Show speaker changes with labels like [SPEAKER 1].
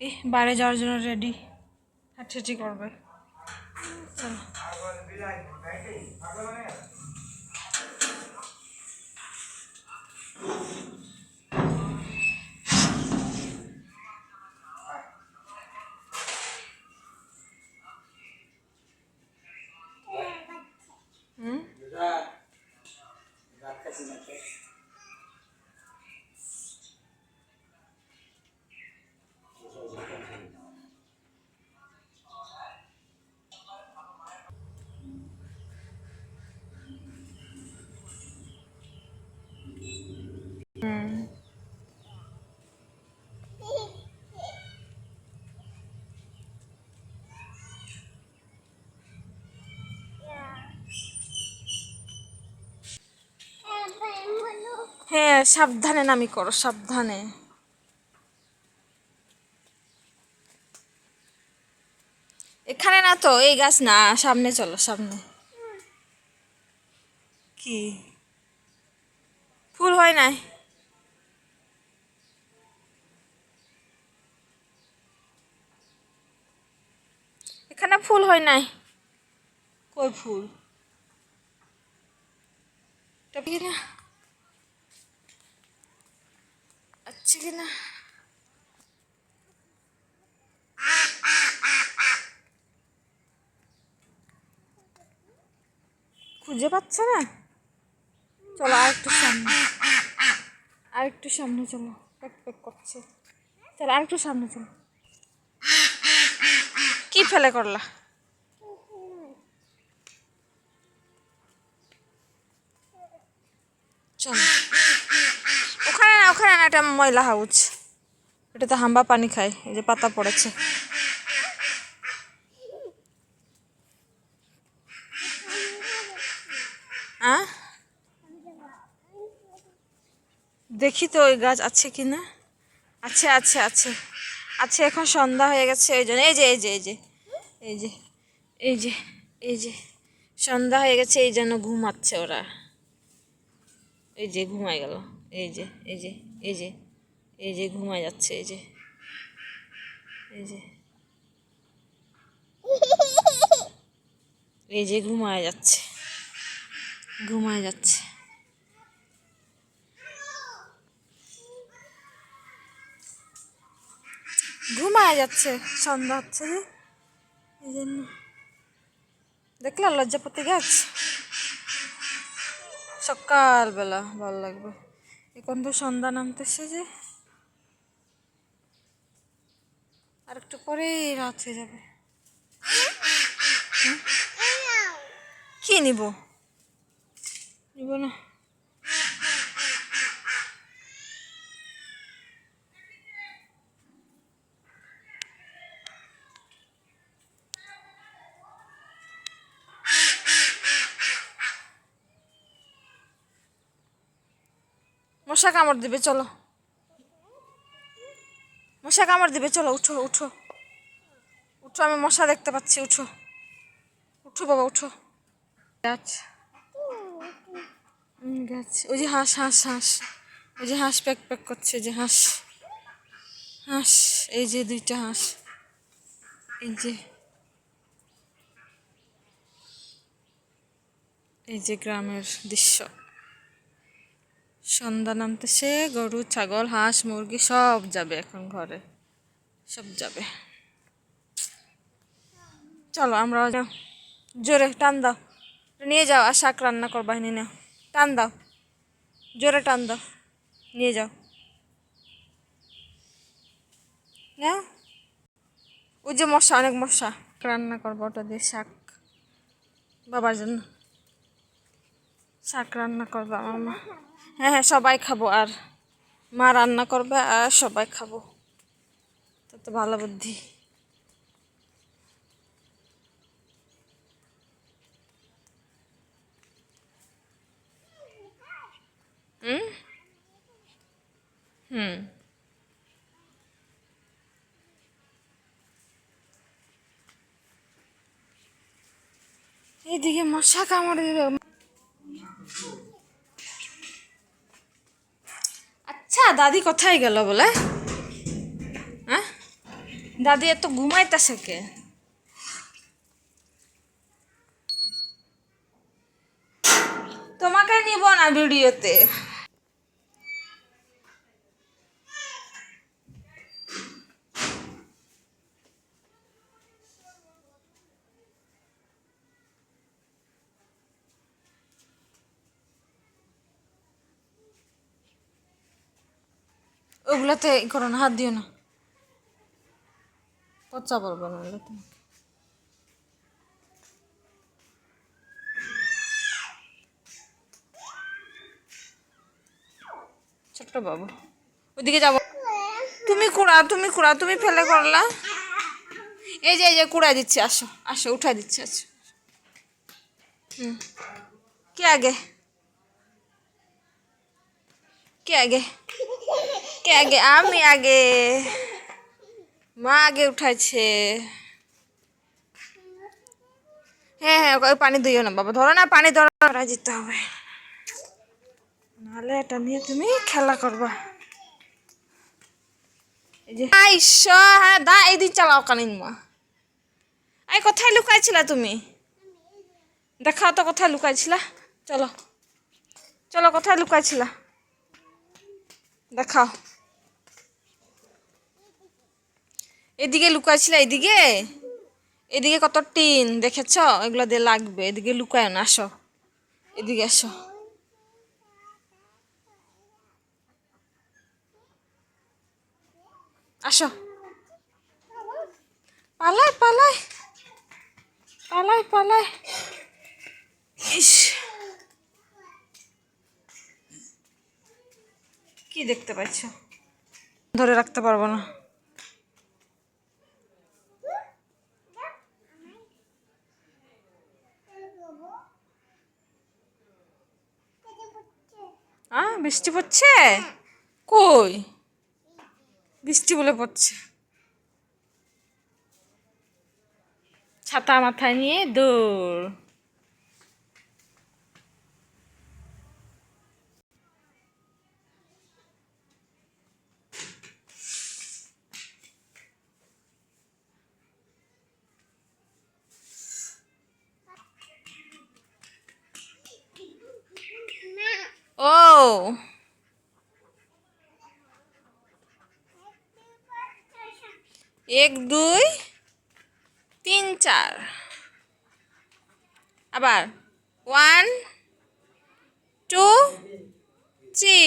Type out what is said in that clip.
[SPEAKER 1] এই বাইরে যাওয়ার জন্য রেডি হাঁটাহাঁটি করবে। চলো হুম হুম হ্যাঁ সাবধানে নামি করো সাবধানে। এখানে না তো এই গাছ না সামনে চলো সামনে। কি? ফুল হয় নাই? এখানে ফুল হয় নাই? কই ফুল? না আচ্ছা কি না খুঁজে পাচ্ছে না? চলো আর একটু সামনে। আর একটু সামনে চলো। প্যাক প্যাক করছে। চলো আর একটু সামনে চলো। কি ফেলে করলা? চলো। ওখানে না এটা ময়লা হাউচ। এটাতে হাম্বা পানি খায়, এই যে পাতা পড়েছে। দেখি তো ওই গাছ আছে কি না আছে আছে আছে। আছে, এখন সন্ধ্যা হয়ে গেছে ওই জন্য, এই যে এই যে এই যে এই যে এই যে এই যে, সন্ধ্যা হয়ে গেছে, এই জন্য ঘুমাচ্ছে ওরা। এই যে, ঘুমায় গেল, এই যে এই যে। এই যে এই যে ঘুমায় যাচ্ছে, এই যে এই যে এই যে ঘুমায় যাচ্ছে ঘুমায় যাচ্ছে। ঘুমায় যাচ্ছে, সন্ধ্যা হচ্ছে যে এই জন্য দেখলা লজ্জাপতি গাছ? সকালবেলা ভালো লাগবে। এখন তো সন্ধ্যা নামতেছে যে। আর একটু পরেই রাত হয়ে যাবে? কি নিব? নিব না। মশা কামড় দিবে, চলো। মশা কামড় দিবে, চলো, উঠো উঠো। উঠো, আমি মশা দেখতে পাচ্ছি, উঠো। উঠো, বাবা, উঠো। গাছ। গাছ। ওই যে হাঁস হাঁস হাঁস। ওই যে হাঁস প্যাক প্যাক করছে যে হাঁস। হাঁস, এই যে দুইটা হাঁস। এই যে। এই যে গ্রামের দৃশ্য। সন্ধ্যা নামতেছে, গরু, ছাগল, হাঁস, মুরগি সব যাবে এখন ঘরে। সব যাবে। চলো আমরা। জোরে টান দাও। নিয়ে যাও, আর শাক রান্না করবা নিয়ে নাও। টান দাও। জোরে টান দাও। নিয়ে যাও। না ওই যে মশা, অনেক মশা। রান্না করব ওটা দিয়ে শাক। বাবার জন্য। শাক রান্না করবে আমার মা হ্যাঁ হ্যাঁ সবাই খাব। আর মা রান্না করবে আর সবাই খাব। তো তো ভালো বুদ্ধি। হুম? হুম। এইদিকে মশা কামড়ে দিবে আচ্ছা দাদি কোথায় গেল বলে? হ্যাঁ? দাদি এত ঘুমাইতেছে কে? তোমাকে নিব না ভিডিওতে। ওগুলোতে করো না, হাত দিও না। পচা পড়বে না ওগুলোতে ছোট্ট বাবু, ওইদিকে যাব। তুমি কুড়া তুমি কুড়া, তুমি ফেলে করলা। এই যে এই যে কুড়াই দিচ্ছি, আসো আসো উঠাই দিচ্ছি, আসো। হুম। কে আগে? কে আগে? কে আগে? আমি আগে। মা আগে উঠাইছে হ্যাঁ হ্যাঁ ওই পানি দিও না বাবা। ধরো না, পানি ধরো। না যেতে হবে। নাহলে এটা নিয়ে তুমি খেলা করবা। এই যে আইসা দা, এই দিন চালাও কানিন মা। আই, কোথায় লুকাইছিলা তুমি? দেখাও তো কোথায় লুকাইছিলা। চলো। চলো, কোথায় লুকাইছিলা? দেখাও। এদিকে লুকাইছিল, এদিকে? এদিকে কত টিন, দেখেছ? এগুলো দিয়ে লাগবে। এদিকে লুকায় না, আসো। এদিকে আসো। আসো। পালাই পালায় পালাই পালাই। কি দেখতে পাচ্ছ? ধরে রাখতে পারব না। বৃষ্টি পড়ছে? কই? বৃষ্টি বলে পড়ছে। ছাতা মাথায় নিয়ে দৌড়। এক দুই তিন চার। আবার। One two three